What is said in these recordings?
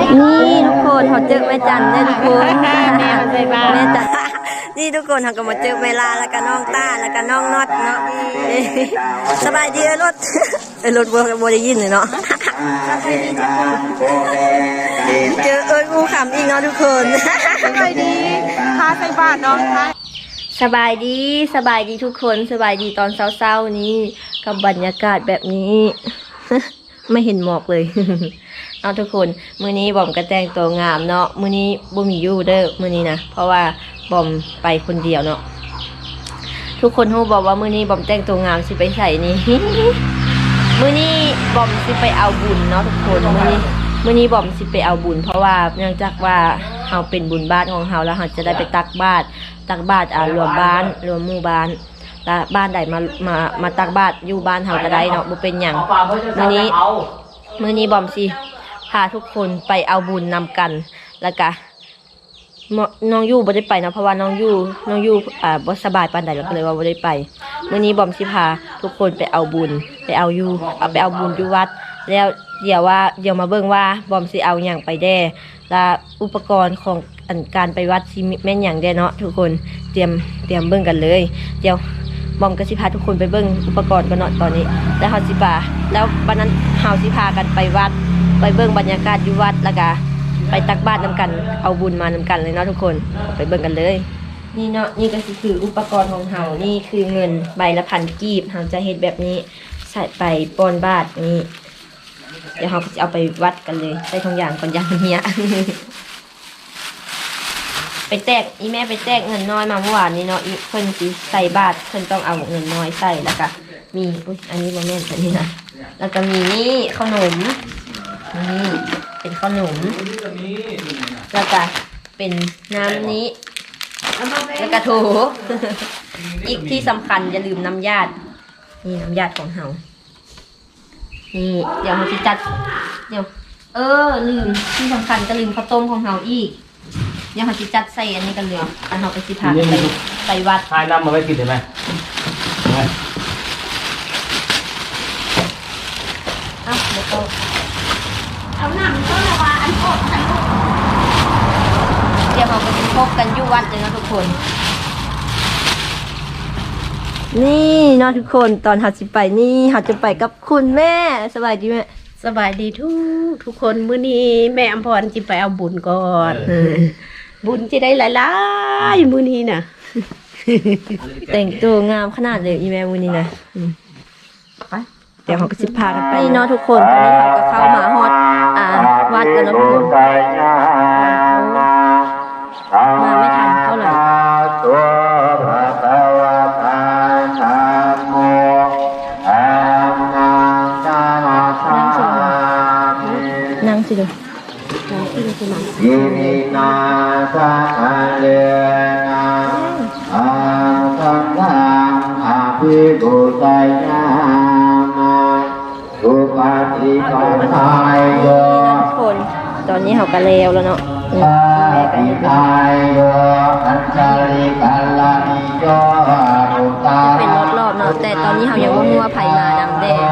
นี่ทุกคนเขาเจอแม่จันได้อทุกคนแม่มาใส่บาตรแม่จันนี่ทุกคนเขาก็มาเจอเวลาแล้วก็น้องต้าแล้วก็น้องน็อตเนาะสบายดีเอ้ยรถเอ้ยรถบัวบัวได้ยินเลยเนาะเจอเอ้ยกูขำอีกเนาะทุกคนสบายดีพาใส่บาตรเนาะพาสบายดีสบายดีทุกคนสบายดีตอนเช้าๆนี้กับบรรยากาศแบบนี้ ไม่เห็นหมอกเลย เอาทุกคนมื้อนี้บอมก็แต่งตัวงามเนาะมื้อนี้บ่มีอยู่เด้อมื้อนี้นะเพราะว่าบอมไปคนเดียวเนาะทุกคนฮู้บอกว่ามื้อนี้บอมแต่งตัวงามสิไปใส่นี่มื้อนี้บอมสิไปเอาบุญเนาะทุกคนมื้อนี้มื้อนี้บอมสิไปเอาบุญ เพราะว่าเนื่องจากว่าเฮาเป็นบุญบ้านของเฮาแล้วเฮาจะได้ไปตักบาตรตักบาตรอ่ารวมบ้านรวมหมู่บ้านแล้วบ้านใดมามามาตักบาตรอยู่บ้านเฮาก็ได้เนาะบ่เป็นหยังมื้อนี้มื้อนี้บอมสิ พาทุกคนไปเอาบุญนำกันแล้วก็น้องยู่บ่ได้ไปเนาะเพราะว่าน้องยู่น้องยู่อ่าบ่สบายปานใดแล้วก็เลยว่าบ่ได้ไปมื้อนี้บอมสิพาทุกคนไปเอาบุญไปเอาอยู่เอาไปเอาบุญอยู่วัด แล้วเดี๋ยวว่าเดี๋ยวมาเบิ่งว่าบอมสิเอาหยังไปแด่และอุปกรณ์ของอันการไปวัดสิแม่นหยังแด่เนาะทุกคนเตรียมเตรียมเบิ่งกันเลย เดี๋ยวบอมก็สิพาทุกคนไปเบิ่งอุปกรณ์กันเนาะตอนนี้ แล้วเฮาสิพาแล้ววันนั้นเฮาสิพากันไปวัด ไปเบิ่งบรรยากาศอยู่วัดแล้วก็ไปตักบาตรนํกัน เอาบุญมานำกันเลยเนาะทุกคน ไปเบิ่งกันเลย นี่เนาะนี่ก็คืออุปกรณ์ของเฮานี่คือเงินใบละพันกีบเฮาจะเฮ็ดแบบนี้ใส่ไปปอนบาทนี่เดี๋ยวเราจะเอาไปวัดกันเลยใส่ทองอย่างก่อนอย่างเนี้ยไปแตกอีแม่ไปแตกเงินน้อยมาเมื่อวานนี้เนาะอีเพิ่นสิใส่บาทเพิ่นต้องเอาเงินน้อยใส่แล้วก็มีอุ้ยอันนี้บ่แม่นอันนี้นะแล้วก็มีนี่ขนม นี่เป็นขนม แล้วก็เป็นน้ำนี้ แล้วก็โถอีกที่สำคัญอย่าลืมน้ำญาตินี่น้ำญาติของเฮานี่เดี๋ยวเราจะจัด เดี๋ยว เออ ลืมที่สำคัญก็ลืมข้าวต้มของเราอีกเดี๋ยวเราจะจัดใส่อันนี้กันเลยอันเราไปสิพาไปไปวัดทายน้ำมาไว้กินได้ไหมไหมอ้าวแล้วก็ เอาหนังก็ระวาอันโอดอันโอดเดี๋ยวเราไปพบกันอยู่วัดเลยนะทุกคน นี่เนาะทุกคนตอนเราจะไปนี่เราจะไปกับคุณแม่สบายดีไหมสบายดีทุกทุกคนมื้อนี้แม่อมพรจิไปเอาบุญก่อน บุญจะได้หลายๆมื้อนี้น่ะ แต่งตัวงามขนาดเลยอีแม่วันนี้นะอืมไปเดี๋ยวเขาก็สิพากันไปนี่เนาะทุกคนตอนนี้เราก็เข้ามาฮอดอ่าวัดแล้วเนาะทุกคนมาไม่ทันเท่าไหร่ตัวพระตวะทานาโมอานังจานาสามินั่งสิดูยิมินาสะเลนะอาสังฆังอภิปุตยามา สุปฏิปันตอนนี้เขากะเลวแล้วเนาะแม่ก็ปิเห็นตายโยอัญชลิกัลลานิโยอุตตาเป็นรถรอบเนาะแต่ตอนนี้เขายังว่ามัวไผ่มานำแดง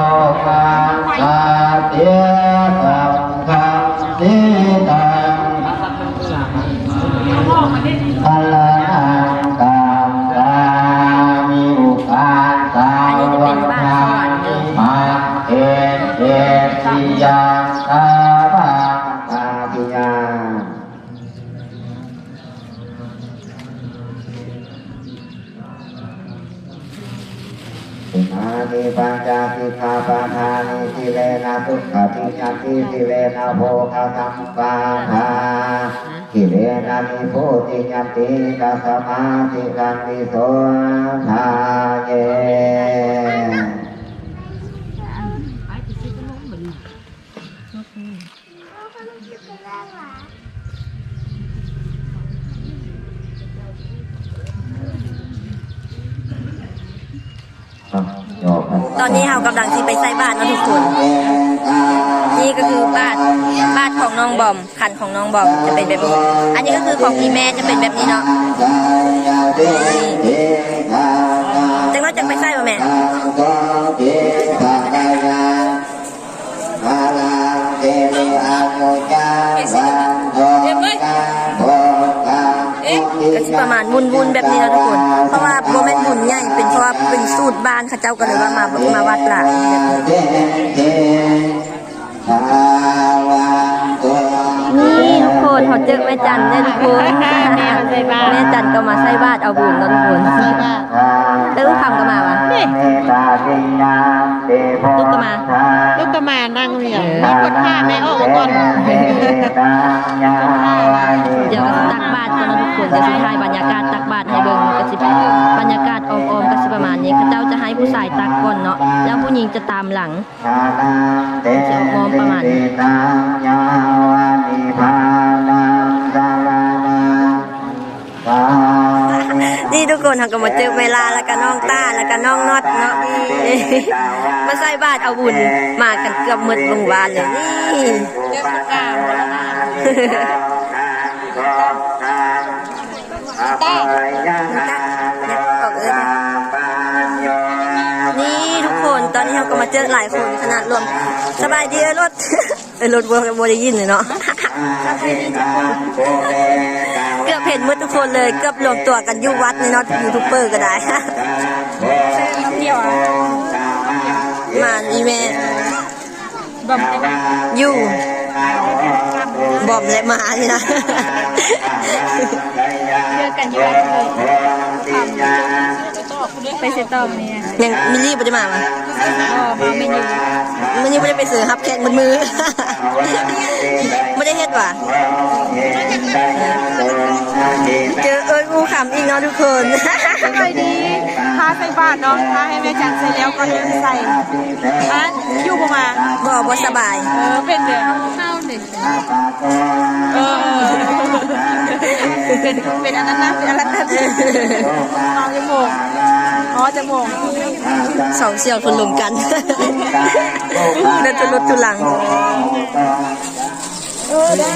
เตียสัง ติยังตาบังตาปิยังสิมานิปัญจสิกขาปะทานิสิเลนะทุกขติยัติสิเลนะโภคสัมปาทาสิเลนะนิโพธิยัตติกัสมาสิกันติโสทาเย ตอนนี้เฮากำลังที่ไปใส่บาทนะทุกคน นี่ก็คือบาทบาทของน้องบอม ขันของน้องบอมจะเป็นแบบนี้ อันนี้ก็คือของพี่แม่จะเป็นแบบนี้เนาะจังเราจะไปใส่ป่ะแม่ก็สิประมาณวุ่นๆแบบนี้นะทุกคน เพราะว่าโมเมนต์บุญเนี่ ว่าเป็นสูตรบ้านเขาเจ้าก็เลยว่ามามาวัดหลังนี่ทุกคนเขาเจอแม่จันเนี่ยทุกคนแม่จันก็มาใส่บาตรเอาบุญแล้วทุกคนแล้วลูกคำก็มาวะลูกก็มาลูกก็มานั่งเนี่ยมีคนฆ่าแม่ออกก่อนเดี๋ยวตักบาตรกันนะทุกคนเดี๋ยวสุดท้ายบรรยากาศตักบาตร ตามหลังจะมองประมาณนี้นี่ทุกคนทำกันมาเจอเวลาแล้วก็น้องต้าแล้วก็น้องน็อตเนาะมาใส่บาตรเอาบุญมากันเกือบหมดโรงพยาบาลเลยนี่นี่ นี้เราก็มาเจอหลายคนขนาดรวม สบายดีเอ้ยรถเอ้ยรถบัวบัวได้ยินเลยเนาะเกือบเห็นหมดทุกคนเลยเกือบรวมตัวกันอยู่วัดในเนอตยูทูบเบอร์ก็ได้มาอีเมอยู่บอมและมานี่นะเจอกันอยู่วัดเลย ไปเซตอมเนี่ยยังมิลลี่ปจะมาวะก็มาไม่อยู่มิลลี่ไม่ได้ไปซื้อฮับแขกบนมือไม่ได้เฮ็ดว่ะเจอเอ้ยอูขำอีกเนาะทุกคนสบายดีพาใส่บาตรเนาะพาให้แม่จันใส่แล้วก็เดินใส่อันอยู่ประมาณบอกว่าสบาย เออเป็นเดือนเท่าหนึ่งเออเป็นเป็นอันนั้นนะเป็นอันนั้นนะเมาจมูก อ๋อจมูกสองเสี่ยวคนลงกันเดินจะลดตุลังเอาเด้อ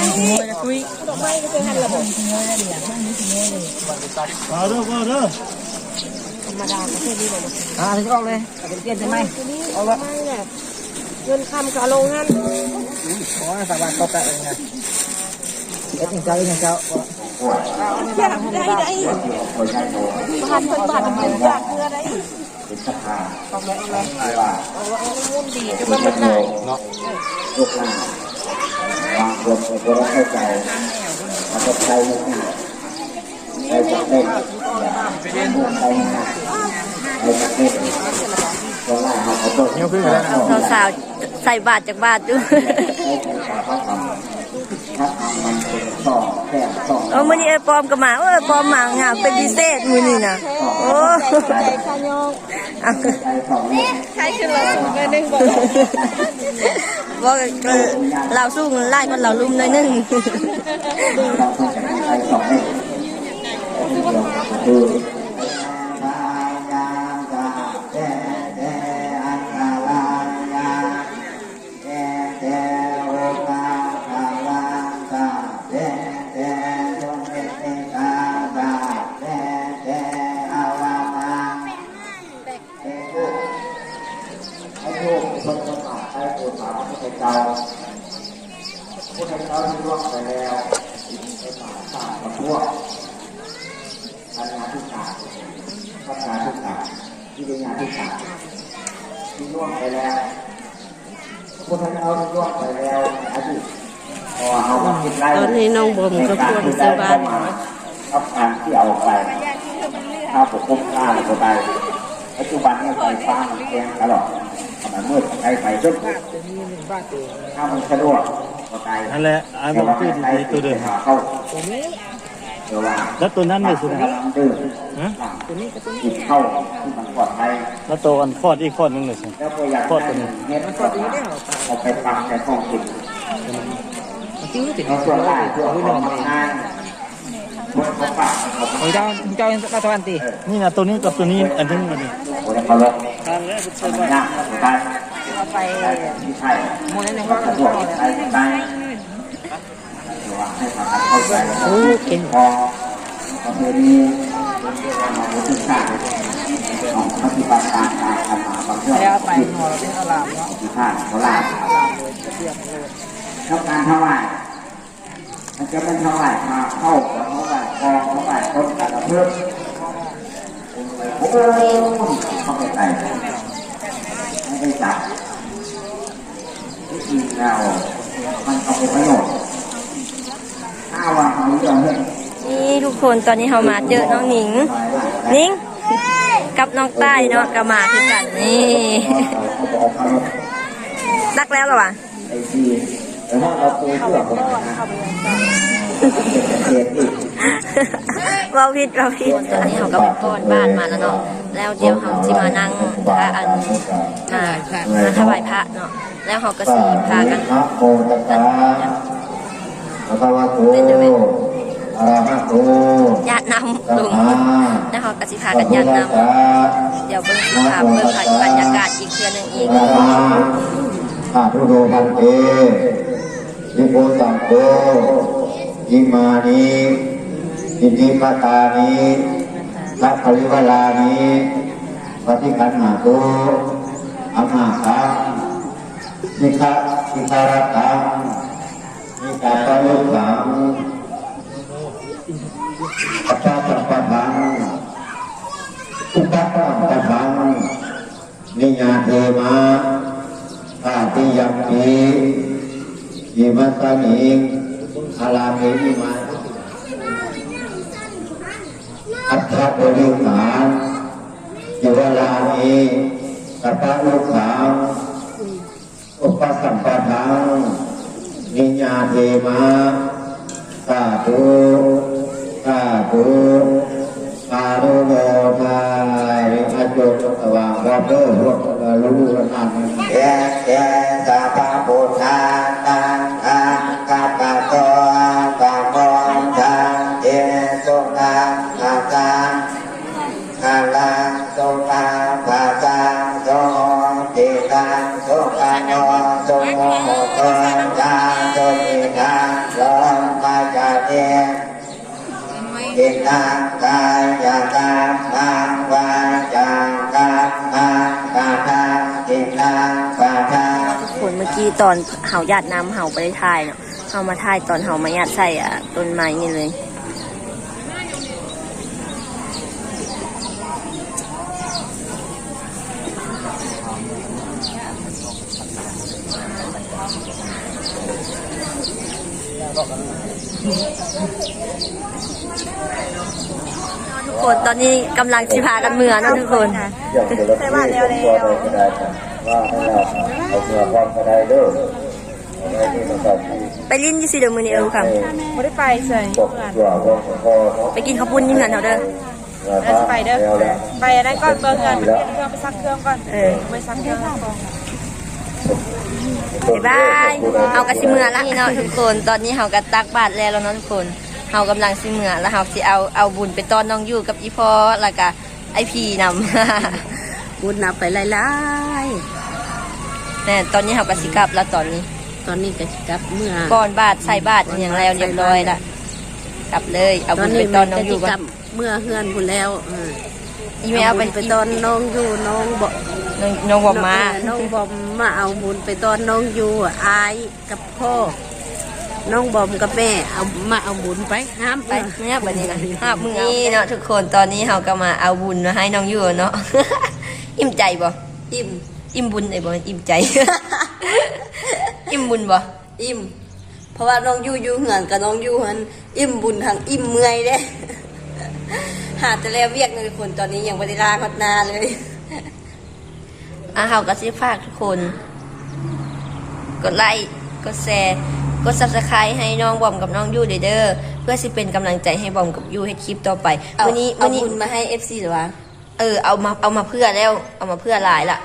เอาเด้ออ่าถึงออกเลยเป็นเกียนใช่ไหมออกแล้วเงินคำกับโรงงานโอ้ยสบายตบแต่เลยไงเอ็ดอย่างเจ้าเอ็ดอย่างเจ้า พันคนบาทมันอยากเพื่ออะไรลูกหลานบางคนก็ไม่เข้าใจมันก็ใช้ไม่ได้ใช้จะเล่นใช้ไม่ได้ใช้จะเล่นก็ไล่เขาเขาตัวนี้ขึ้นแล้วนะสาวๆใส่บาทจากบาทดูถ้าทำมัน เป็นต่อแค่ต่อเออมื่อนี้ไอ้ปอมก็มาเออปอมมางามเป็นพิเศษมือนี่นะโอ้เอาใช้ต่อเนี่ยใช้คือเราสูงเงินหนึ่งบอกบอกก็เราสู้ไล่มันเราลุ่มหน้อยหนึงเราต้องใช้ต่อเนี่ยคือ ปัญญาทุกขาปัญญาทุกขาที่เป็นญาทุกขาที่ร่วงไปแล้วผู้ให้เจ้าที่ร่วงไปแล้วอดีตอเอามาคิดไล่ตอนนี้น้องบอมก็ควรสบายครับการที่เอาไปถ้าผมคุ้มค่าเลยก็ได้ปัจจุบันนี้ไฟฟ้ามันแพงตลอดทำไมมืดใช้ไฟจนถ้ามันสะดวกก็ได้นั่นแหละไอ้บอกคือดีๆตัวเดิมเข้าเดี๋ยวว่า แล้วตัวนั้นไม่สุดกำนะลังดื้อฮะจิตเข้าที่มันปลอดภัยแล้วตัวอันคลอดอีกคลอดหนึงเลยสิแล้วก็อยากได้เห็นมันก็ดีได้เอาไปฟังแต่ห้องจิตจิ้วติดในส่วนล่างเพื่อเอาของมาทานบนเขาปากเขาโอ้ยเจ้าเจ้ามาตะวันตีนี่นะตัวนี้กับตัวนี้อันนึงอันนี้บนเขาลบทำยากได้เอาไปที่ใช่โมนั่นเองก็ว่าสะดวก ใช้ได้เดี๋ยวาให้ทำเข้าใจโอ้เก่งพอประเพณีของพุทธศาสนาของปฏิบัติการการทำมาบางเรื่องแล้วไปหอเป็นอารามเนาะที่ท่าเขาลาอารามเลยเทียบเลยแล้วการถวายถมันจะเป็นเท่าไหร่มาเข้ากับเท่าไหร่กอเท่าไหร่คนแต่ละเพื่อนโอ้โหเข้าไปใส่ไม่ได้จับที่จริงแล้วมันเอาไปประโยชน์ถ้าว่าเขาเรื่องเรื่อง นี่ทุก คนตอนนี้เรามาเจอน้องหนิงนิงกับน้องใต้เนาะก็มาคือกันนี่รักแล้วเหรอวะไอคีแต่ว่าเราปูเพื่อผมนะเสียอีกเราผิดเราผิดตอนนี้เขาก็ไปป้อนบ้านมาแล้วเนาะแล้วเดี๋ยวเขาจะมานั่งพระอันมามาถวายพระเนาะแล้วเขาก็สีพากันนะโมตัสส ญาตินำสัมลุงมาแล้วเขาก็สิพากันญาตินำเดี๋ยวเบิ่งสิพาเบิ่งบรรยากาศอีกเทื่อหนึงอีกอะระหะข้าพุทโธพันเตยิโกสังโฆยิมานิอิติปตานิทัพปริวลานิปฏิคันหาโตอามาคังนิคานิคารตัง ปัจจาสัมปทังอุปปัมปทังนิยาเทมาอาติยัมปียิมัสนิงอาลาเมนิมาอัฏฐบริขารยู่เวลานี้สัพพะลูกขาวอุปสัมปทานิญญาเทมาสาธุ สาธุสาธุโมทาริอาจุตสว่างรับเลิกรบรู้ระนันแย่แย่สัพพะพุทธาตังอังกัปปะโตกัมมงทังเจสุนังอาตังคาลังสกาภาจัง จิตังกายกรรมังวาจากรรมังกาทังจิตังปะทังทุกคนเมื่อกี้ตอนเห่าญาตินำเห่าไปได้ทายเนาะเห่ามาทายตอนเห่ามาญาติใส่อะต้นไม้นี่เลย คนตอนนี้กำลังชิพากันเมือนะทุกคนอย่างเดียวแล้วที่ผมก็ได้ก็ได้ครับว่าให้เราเอาเนื้อความก็ได้เด้อเอาไว้ที่มันก็ที่ไปลิ้นยี่สิเดี๋ยวมือนี้เออค่ะไม่ได้ไปใส่บอกว่าว่าพ่อเขาไปกินข้าวปุ้นยิ่งกันเถอะเด้อแล้วจะไปเด้อแล้วแหละไปอันนั้นก่อนเบิ่งกันเปลี่ยนเครื่องไปซักเครื่องก่อนเออไปซักเครื่องก่อนบ๊ายบายเอากระสิเมือละนี่เนาะทุกคน ตอนนี้เฮากระตักบาทแล้วแล้วเนาะทุกคน เฮากำลังสิเมือแล้วเฮาสิเอาเอาบุญไปต้อนน้องอยู่กับอีพอแล้วก็ไอพีนำ บุญนับไปหลายแต่ตอนนี้เฮากระสิกลับแล้วตอนนี้ๆตอนนี้ก็สิกลับเมื่อก่อนบาทใส่บาทอหย่างแล้วเรียบร้อยละกลับเลย เอาตอบุนญไปนี้ต้มัอนนน้องก็อสิยู่กก่อลันบเมื่อเฮือนพุ่นแล้วเอออีเมลเอาไปบุญไปตอนน้องอยู่น้องบอกน้องน้องบอกมาเออน้องบอมมาเอาบุญไปตอนน้องอยู่อายกับพ่อ น้องบอมกับแม่เอามาเอาบุญไปห้ามไปเนี่ยบัดนี้นะภาพมือนี่เนาะทุกคนตอนนี้เฮาก็มาเอาบุญมาให้น้องอยู่เนาะอิ่มใจบ่อิ่มอิ่มบุญไอ้บ่อิ่มใจ อิ่มบุญบ่อิ่ม เพราะว่าน้องอยู่อยู่เหือนกับน้องอยู่หันอิ่มบุญทางอิ่มเมื่อยเด้หาแต่แล้วเวียกเลยคนตอนนี้ยังไม่ได้ลาพัดนาเลยอะเฮาก็สิฝากทุกคน กดไลค์ กดแชร์ กด Subscribe ให้น้องบอมกับน้องยูเด้อเด้อเพื่อสิเป็นกำลังใจให้บอมกับยูให้คลิปต่อไปเอาวันนี้เอาวันนี้ บุญมาให้เอฟซีหรือวะเออเอามาเอามาเพื่อแล้วเอามาเพื่อหลายละ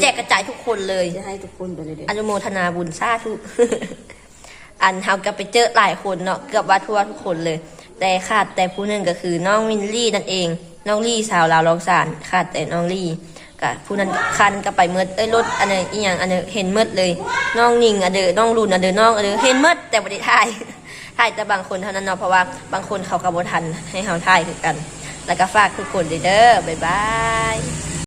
แจกกระจายทุกคนเลย จะให้ทุกคนไปเลยเด้ออนุโมทนาบุญสาธุ อันเฮาก็ไปเจอหลายคนเนาะเกือบว่าทั่วทุกคนเลย แต่ขาดแต่ผู้หนึ่งก็คือน้องวินลี่นั่นเอง น้องลี่สาวลาวลองสารขาดแต่น้องลี่ กะผู้นั้นคันก็ไปเมดเอ้ยรถอันนี้อีหยังอันนี้เห็นเมดเลยน้องนิ่งอันเดอน้องรุนอันเดอน้องอันเดอเห็นเมดแต่บ่ได้ถ่ายถ่ายแต่บางคนเท่านั้นเนาะเพราะว่าบางคนเขาก็บ่ทันให้เฮาถ่ายคือกัน แล้วก็ฝากทุกคนเด้อเด้อบ๊ายบาย